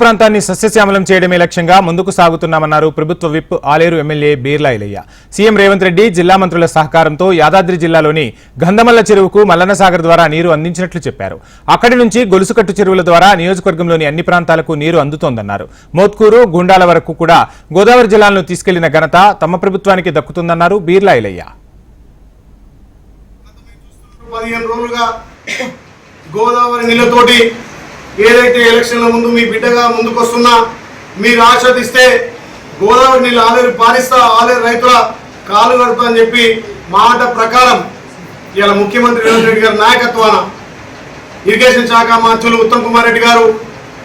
ప్రాంతాన్ని సస్యశ్యామలం చేయడమే లక్ష్యంగా ముందుకు సాగుతున్నామన్నారు ప్రభుత్వ whip Aleru MLA Beerla Ilaiah. CM Revanth Reddy జిల్లా మంత్రుల సహకారంతో యాదాద్రి జిల్లాలోని గంధమల్ల చెరువుకు మల్లన్న సాగర్ ద్వారా నీరు అందించినట్లు చెప్పారు. అక్కడి నుంచి గొలుసుకట్టు చెరువుల ద్వారా నియోజకవర్గంలోని అన్ని ప్రాంతాలకు నీరు అందుతోందన్నారు. మోత్కూరు గుండాల వరకు కూడా గోదావరి జిల్లాలను తీసుకెళ్ళిన ఘనత తమ ప్రభుత్వానికి దక్కుతుందన్నారు బీర్లా ఇలయ్య. గోదావరి నీళ్ళతోటి ఏదైతే ఎలక్షన్ల ముందు మీ బిడ్డగా ముందుకొస్తున్నా మీరు ఆస్వాదిస్తే గోదావరి నీళ్ళు ఆలేరు పారిస్తా ఆలేరు రైతుల కాలు కడుతా అని చెప్పి మాట ప్రకారం ఇలా ముఖ్యమంత్రి రేవంత్ రెడ్డి గారి నాయకత్వాన ఇరిగేషన్ శాఖ మంత్రులు ఉత్తమ్ కుమార్ రెడ్డి గారు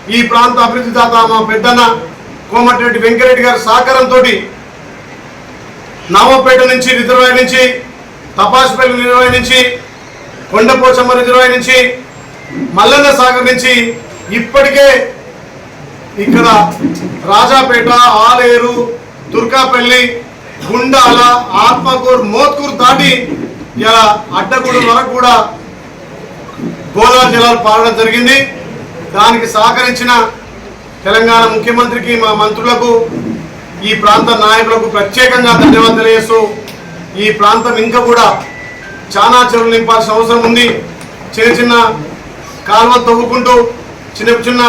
ఈ ప్రాంత అభివృద్ధి దాత మా పెద్దన్న కోమటిరెడ్డి వెంకరెడ్డి గారి సహకారంతో నామపేట నుంచి రిజర్వాయర్ నుంచి తపాసుపల్లి రిజర్వాయర్ నుంచి కొండపోచమ్మ రిజర్వాయర్ నుంచి మల్లన్న సాగర్ నుంచి ఇప్పటికే ఇక్కడ రాజాపేట ఆలేరు దుర్గాపల్లి గుండాల ఆత్మకూరు మోత్కూరు దాటి ఇలా అడ్డగూడెం వరకు కూడా గోదావరి జిల్లాలో పాడడం జరిగింది. దానికి సహకరించిన తెలంగాణ ముఖ్యమంత్రికి మా మంత్రులకు ఈ ప్రాంత నాయకులకు ప్రత్యేకంగా ధన్యవాదాలు తెలియజేస్తూ ఈ ప్రాంతం ఇంకా కూడా చాలా చెరువులు నింపాల్సిన అవసరం ఉంది. చిన్న చిన్న కాలువలు తవ్వుకుంటూ చిన్న చిన్న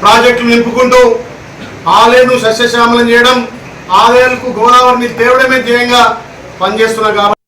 ప్రాజెక్టులు నింపుకుంటూ ఆలయను సస్యశ్యామలం చేయడం ఆలయాలకు గోదావరిని తేవడమే ధ్యేయంగా పనిచేస్తున్నారు కాబట్టి